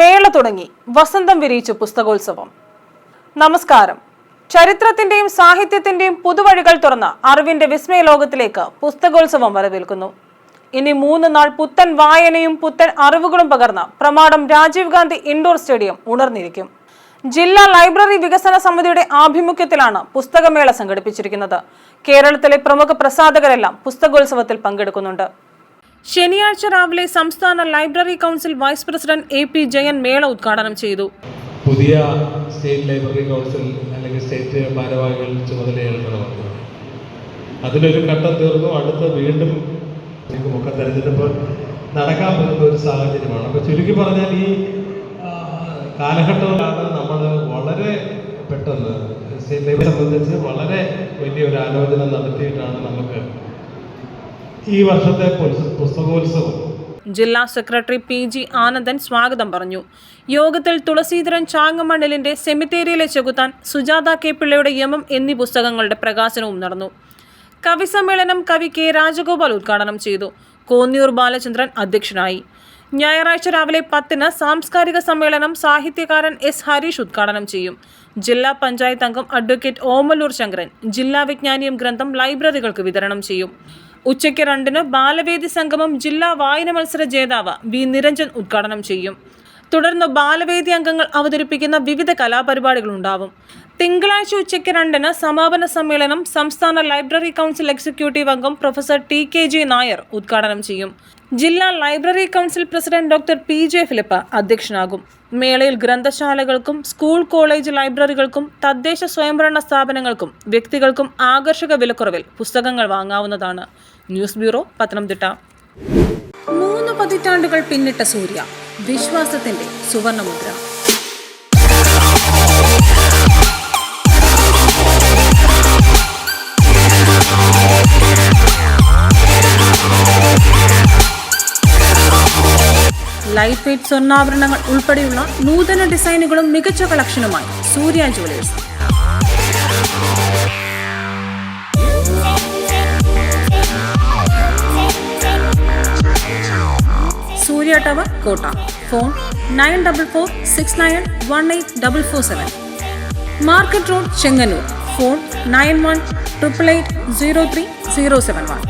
മേള തുടങ്ങി. വസന്തം വിരിയിച്ചു പുസ്തകോത്സവം. നമസ്കാരം. ചരിത്രത്തിന്റെയും സാഹിത്യത്തിന്റെയും പുതുവഴികൾ തുറന്ന അറിവിന്റെ വിസ്മയ ലോകത്തിലേക്ക് പുസ്തകോത്സവം വരവേൽക്കുന്നു. ഇനി മൂന്ന് നാൾ പുത്തൻ വായനയും പുത്തൻ അറിവുകളും പകർന്ന പ്രമാടം രാജീവ് ഗാന്ധി ഇൻഡോർ സ്റ്റേഡിയം ഉണർന്നിരിക്കും. ജില്ലാ ലൈബ്രറി വികസന സമിതിയുടെ ആഭിമുഖ്യത്തിലാണ് പുസ്തകമേള സംഘടിപ്പിച്ചിരിക്കുന്നത്. കേരളത്തിലെ പ്രമുഖ പ്രസാധകരെല്ലാം പുസ്തകോത്സവത്തിൽ പങ്കെടുക്കുന്നുണ്ട്. ശനിയാഴ്ച രാവിലെ സംസ്ഥാന library council vice president A P Jayan മേള ഉദ്ഘാടനം ചെയ്തു. പുതിയ സ്റ്റേറ്റ് ലൈബ്രറി കൗൺസിൽ അല്ലെങ്കിൽ സ്റ്റേറ്റ് ഭാരവാഹികൾ ചുമതലയേൽക്കണമെന്ന് അതിലൊരു ഘട്ടം തീർന്നു. അടുത്ത വീണ്ടും ഒക്കെ തെരഞ്ഞെടുപ്പ് നടക്കാൻ പറ്റുന്ന ഒരു സാഹചര്യമാണ്. അപ്പോൾ ചുരുക്കി പറഞ്ഞാൽ ഈ കാലഘട്ടത്തിലാണ് നമ്മൾ വളരെ പെട്ടെന്ന് സ്റ്റേറ്റ് ലൈബ്രറി സംബന്ധിച്ച് വളരെ വലിയൊരു ആലോചന നടത്തിയിട്ടാണ് നമുക്ക് ഈ വർഷത്തെ പുസ്തകോത്സവം. ജില്ലാ സെക്രട്ടറി പി ജി ആനന്ദൻ സ്വാഗതം പറഞ്ഞു. യോഗത്തിൽ തുളസീധരൻ ചാങ്ങമണ്ണിലിന്റെ സെമിത്തേരിയിലെ ചെകുത്താൻ സുജാത കെ പിള്ളയുടെ യമം എന്നീ പുസ്തകങ്ങളുടെ പ്രകാശനവും നടന്നു. കവി സമ്മേളനം കവി കെ രാജഗോപാൽ ഉദ്ഘാടനം ചെയ്തു. കോന്നിയൂർ ബാലചന്ദ്രൻ അധ്യക്ഷനായി. ഞായറാഴ്ച രാവിലെ പത്തിന് സാംസ്കാരിക സമ്മേളനം സാഹിത്യകാരൻ എസ് ഹരീഷ് ഉദ്ഘാടനം ചെയ്യും. ജില്ലാ പഞ്ചായത്ത് അംഗം അഡ്വക്കേറ്റ് ഓമലൂർ ശങ്കരൻ ജില്ലാ വിജ്ഞാനിയും ഗ്രന്ഥം ലൈബ്രറികൾക്ക് വിതരണം ചെയ്യും. ഉച്ചയ്ക്ക് രണ്ടിന് ബാലവേദി സംഗമം ജില്ലാ വായന മത്സര ജേതാവ് വി. നിരഞ്ജൻ ഉദ്ഘാടനം ചെയ്യും. തുടർന്ന് ബാലവേദി അംഗങ്ങൾ അവതരിപ്പിക്കുന്ന വിവിധ കലാപരിപാടികളുണ്ടാവും. തിങ്കളാഴ്ച ഉച്ചയ്ക്ക് രണ്ടിന് സമാപന സമ്മേളനം സംസ്ഥാന ലൈബ്രറി കൗൺസിൽ എക്സിക്യൂട്ടീവ് അംഗം professor T K J Nair ഉദ്ഘാടനം ചെയ്യും. ജില്ലാ library council president doctor P J Philip അധ്യക്ഷനാകും. മേളയിൽ ഗ്രന്ഥശാലകൾക്കും സ്കൂൾ കോളേജ് ലൈബ്രറികൾക്കും തദ്ദേശ സ്വയംഭരണ സ്ഥാപനങ്ങൾക്കും വ്യക്തികൾക്കും ആകർഷക വിലക്കുറവിൽ പുസ്തകങ്ങൾ വാങ്ങാവുന്നതാണ്. News bureau Pathanamthitta. മൂന്ന് പതിറ്റാണ്ടുകൾ പിന്നിട്ട സൂര്യ. വിശ്വാസത്തിന്റെ സുവർണമുദ്ര. ലൈറ്റ് വെയ്റ്റ് സ്വർണാഭരണങ്ങൾ ഉൾപ്പെടെയുള്ള നൂതന ഡിസൈനുകളും മികച്ച കളക്ഷനുമായി Surya jewellers Surya tower Kotta phone nine double four six nine one eight double four seven market road Chengannur phone nine one triple eight zero three zero seven one